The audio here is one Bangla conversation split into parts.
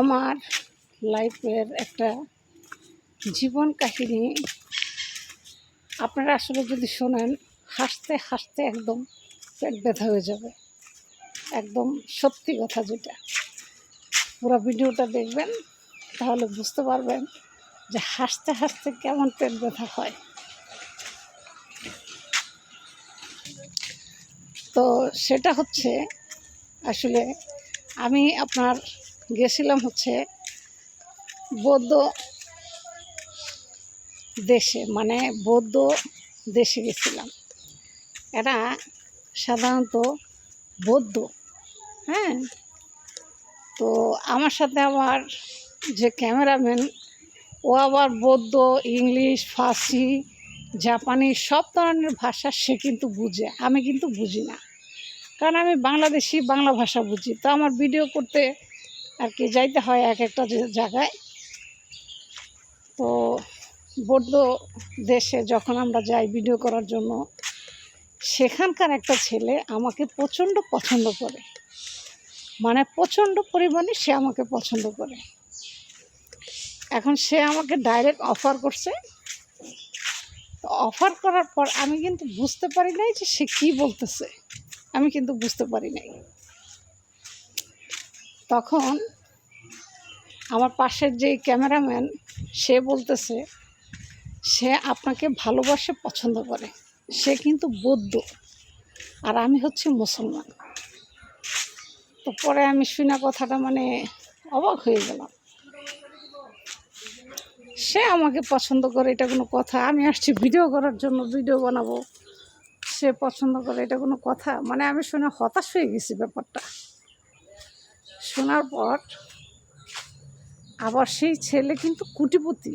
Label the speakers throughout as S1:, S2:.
S1: আমার লাইফের একটা জীবন কাহিনী। আপনারা আসলে যদি শোনেন, হাসতে হাসতে একদম পেট ব্যথা হয়ে যাবে। একদম সত্যি কথা যেটা। পুরো ভিডিওটা দেখবেন, তাহলে বুঝতে পারবেন যে হাসতে হাসতে কেমন পেট ব্যথা হয়। তো সেটা হচ্ছে, আসলে আমি আপনার গেছিলাম হচ্ছে বৌদ্ধ দেশে মানে বৌদ্ধ দেশে গেছিলাম। এরা সাধারণত বৌদ্ধ হ্যাঁ? তো আমার সাথে আমার যে ক্যামেরাম্যান, ও আবার বৌদ্ধ, ইংলিশ, ফার্সি, জাপানি, সব ধরনের ভাষা সে কিন্তু বুঝে। আমি কিন্তু বুঝি না। কারণ আমি বাংলাদেশি বাংলা ভাষা বুঝি। তো আমার ভিডিও করতে আর কি, যাইতে হয় এক একটা জায়গায়। তো বৌদ্ধ দেশে যখন আমরা যাই ভিডিও করার জন্য, সেখানকার একটা ছেলে আমাকে প্রচণ্ড পছন্দ করে। মানে প্রচণ্ড পরিমাণে সে আমাকে পছন্দ করে। এখন সে আমাকে ডাইরেক্ট অফার করছে। অফার করার পর আমি কিন্তু বুঝতে পারি নাই যে সে কী বলতেছে। আমি কিন্তু বুঝতে পারি নাই। তখন আমার পাশের যে ক্যামেরাম্যান, সে বলতেছে, সে আপনাকে ভালোবাসে, পছন্দ করে। সে কিন্তু বৌদ্ধ। আর আমি হচ্ছে মুসলমান। তো পরে আমি শুনে কথাটা মানে অবাক হয়ে গেলাম। সে আমাকে পছন্দ করে, এটা কোনো কথা? আমি আসছি ভিডিও করার জন্য, ভিডিও বানাবো। সে পছন্দ করে, এটা কোনো কথা? মানে আমি শুনে হতাশ হয়ে গেছি ব্যাপারটা। শোনার পর আবার সেই ছেলে কিন্তু কুটিপতি।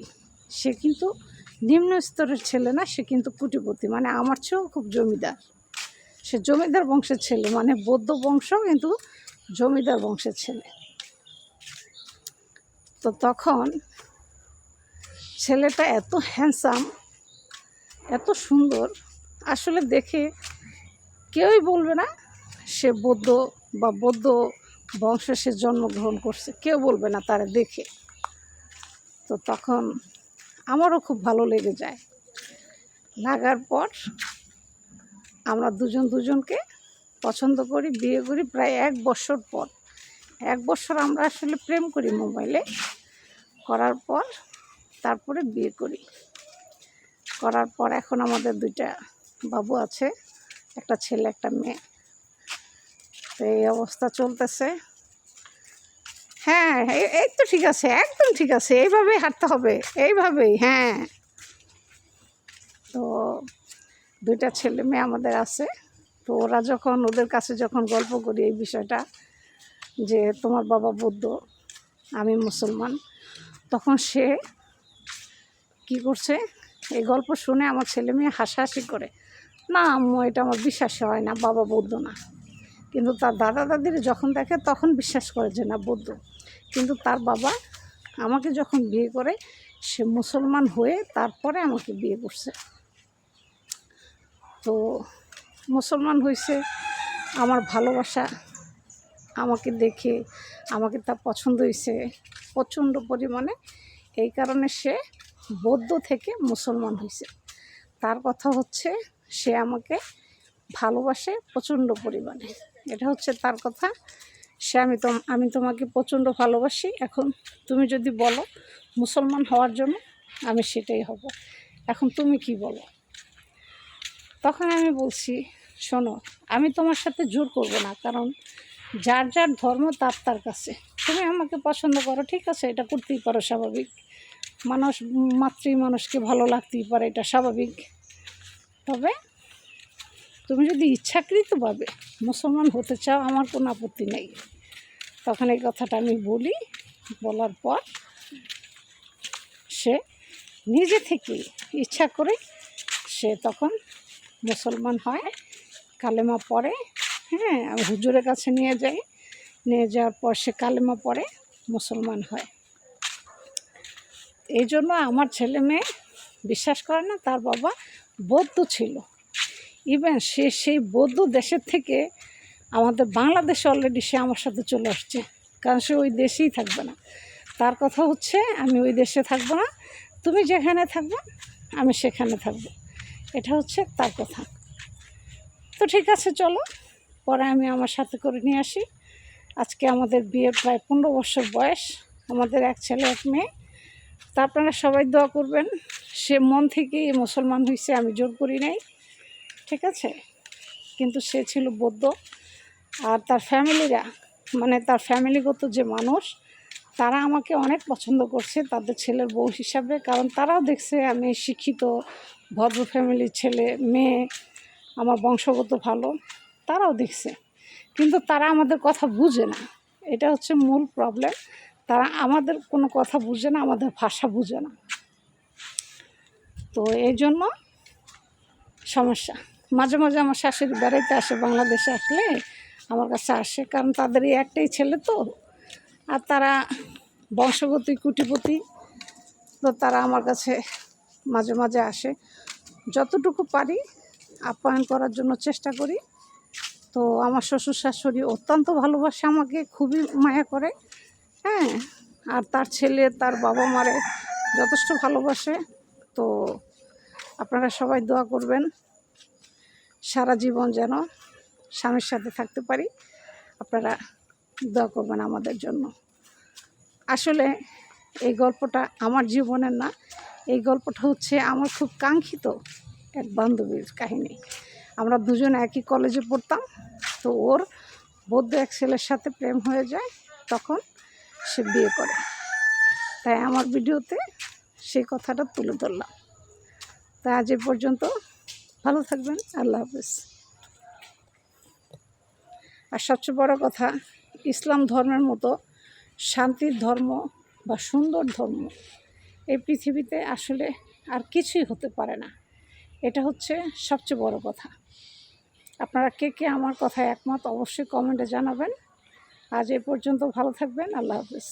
S1: সে কিন্তু নিম্ন স্তরের ছেলে না, সে কিন্তু কুটিপতি। মানে আমার চেয়েও খুব জমিদার। সে জমিদার বংশের ছেলে মানে বৌদ্ধ বংশ কিন্তু জমিদার বংশের ছেলে। তো তখন ছেলেটা এত হ্যান্ডসাম এত সুন্দর, আসলে দেখে কেউই বলবে না সে বৌদ্ধ বা বৌদ্ধ বংশে সে জন্মগ্রহণ করছে, কেউ বলবে না তারা দেখে। তো তখন আমারও খুব ভালো লেগে যায়। লাগার পর আমরা দুজন দুজনকে পছন্দ করি, বিয়ে করি। প্রায় এক বছর পর, এক বছর আমরা আসলে প্রেম করি মোবাইলে। করার পর তারপরে বিয়ে করি। করার পর এখন আমাদের দুইটা বাবু আছে, একটা ছেলে, একটা মেয়ে। এই অবস্থা চলতেছে। হ্যাঁ এই- তো ঠিক আছে, একদম ঠিক আছে, এইভাবেই হাঁটতে হবে, এইভাবেই হ্যাঁ। তো দুইটা ছেলে মেয়ে আমাদের আছে, তো ওরা যখন, ওদের কাছে যখন গল্প করি এই বিষয়টা, যে তোমার বাবা বৌদ্ধ, আমি মুসলমান, তখন সে কি করছে, এই গল্প শুনে আমার ছেলে মেয়ে হাসাহাসি করে, না আম্মু, এটা আমার বিশ্বাস হয় না, বাবা বৌদ্ধ না। কিন্তু তার দাদা দাদির যখন দেখে তখন বিশ্বাস করে যে না, বৌদ্ধ। কিন্তু তার বাবা আমাকে যখন বিয়ে করে, সে মুসলমান হয়ে তারপরে আমাকে বিয়ে করছে। তো মুসলমান হয়েছে আমার ভালোবাসা আমাকে দেখে, আমাকে তার পছন্দ হয়েছে প্রচণ্ড পরিমাণে। এই কারণে সে বৌদ্ধ থেকে মুসলমান হয়েছে তার কথা হচ্ছে, সে আমাকে ভালোবাসে প্রচণ্ড পরিমাণে। এটা হচ্ছে তার কথা। সে আমি তো, আমি তোমাকে প্রচণ্ড ভালোবাসি। এখন তুমি যদি বলো মুসলমান হওয়ার জন্য, আমি সেটাই হব। এখন তুমি কি বলো? তখন আমি বলছি, শোনো, আমি তোমার সাথে জোর করব না, কারণ যার যার ধর্ম তার তার কাছে। তুমি আমাকে পছন্দ করো, ঠিক আছে, এটা করতেই পারো স্বাভাবিক। মানুষ, মাতৃ মানুষকে ভালো লাগতেই পারে, এটা স্বাভাবিক। তবে তুমি যদি ইচ্ছাকৃতভাবে মুসলমান হতে চাও, আমার কোনো আপত্তি নেই। তখন এই কথাটা আমি বলি। বলার পর সে নিজে থেকেই ইচ্ছা করে সে তখন মুসলমান হয়। কালেমা পড়ে হ্যাঁ আমি হুজুরের কাছে নিয়ে যাই। নিয়ে যাওয়ার পর সে কালেমা পড়ে, মুসলমান হয়। এই জন্য আমার ছেলে মেয়ে বিশ্বাস করে না, তার বাবা বৌদ্ধ ছিল। ইভেন সে সেই বৌদ্ধ দেশের থেকে আমাদের বাংলাদেশে অলরেডি সে আমার সাথে চলে আসছে। কারণ সে ওই দেশেই থাকবে না। তার কথা হচ্ছে, আমি ওই দেশে থাকব না। তুমি যেখানে থাকবে, আমি সেখানে থাকব। এটা হচ্ছে তার কথা। তো ঠিক আছে, চলো। পরে আমি আমার সাথে করে নিয়ে আসি। আজকে আমাদের বিয়ে প্রায় পনেরো বছর বয়স। আমাদের এক ছেলে, এক মেয়ে। তা আপনারা সবাই দোয়া করবেন। সে মন থেকেই মুসলমান হয়েছে আমি জোর করি নাই। ঠিক আছে? কিন্তু সে ছিল বৌদ্ধ। আর তার ফ্যামিলিরা মানে তার ফ্যামিলিগত যে মানুষ, তারা আমাকে অনেক পছন্দ করছে তাদের ছেলের বউ হিসাবে। কারণ তারাও দেখছে আমি শিক্ষিত, ভদ্র ফ্যামিলির ছেলে, মেয়ে, আমার বংশগত ভালো, তারাও দেখছে। কিন্তু তারা আমাদের কথা বুঝে না। এটা হচ্ছে মূল প্রবলেম তারা আমাদের কোনো কথা বুঝে না, আমাদের ভাষা বুঝে না। তো এই জন্য সমস্যা। মাঝে মাঝে আমার শাশুড়ি বেড়াইতে আসে, বাংলাদেশে আসলে আমার কাছে আসে। কারণ তাদের এই একটাই ছেলে তো। আর তারা বংশগতি কুটিপতি তো তারা আমার কাছে মাঝে মাঝে আসে। যতটুকু পারি আপ্যায়ন করার জন্য চেষ্টা করি। তো আমার শ্বশুর শাশুড়ি অত্যন্ত ভালোবাসে আমাকে, খুবই মায়া করে। হ্যাঁ আর তার ছেলে, তার বাবা মারে যথেষ্ট ভালোবাসে। তো আপনারা সবাই দোয়া করবেন। সারা জীবন যেন স্বামীর সাথে থাকতে পারি। আপনারা দোয়া করবেন আমাদের জন্য। আসলে এই গল্পটা আমার জীবনের না, এই গল্পটা হচ্ছে আমার খুব কাঙ্ক্ষিত এক বান্ধবীর কাহিনী। আমরা দুজন একই কলেজে পড়তাম, তো ওর বৌদ্ধ এক ছেলের সাথে প্রেম হয়ে যায়, তখন সে বিয়ে করে। তাই আমার ভিডিওতে সেই কথাটা তুলে ধরলাম। তাই আজ এ পর্যন্ত ভালো থাকবেন, আল্লাহ হাফেজ। আর সবচেয়ে বড় কথা, ইসলাম ধর্মের মতো শান্তির ধর্ম বা সুন্দর ধর্ম এই পৃথিবীতে আসলে আর কিছুই হতে পারে না। এটা হচ্ছে সবচেয়ে বড় কথা। আপনারা কে কে আমার কথায় একমত অবশ্যই কমেন্টে জানাবেন। আজ এ পর্যন্ত ভালো থাকবেন, আল্লাহ হাফিজ।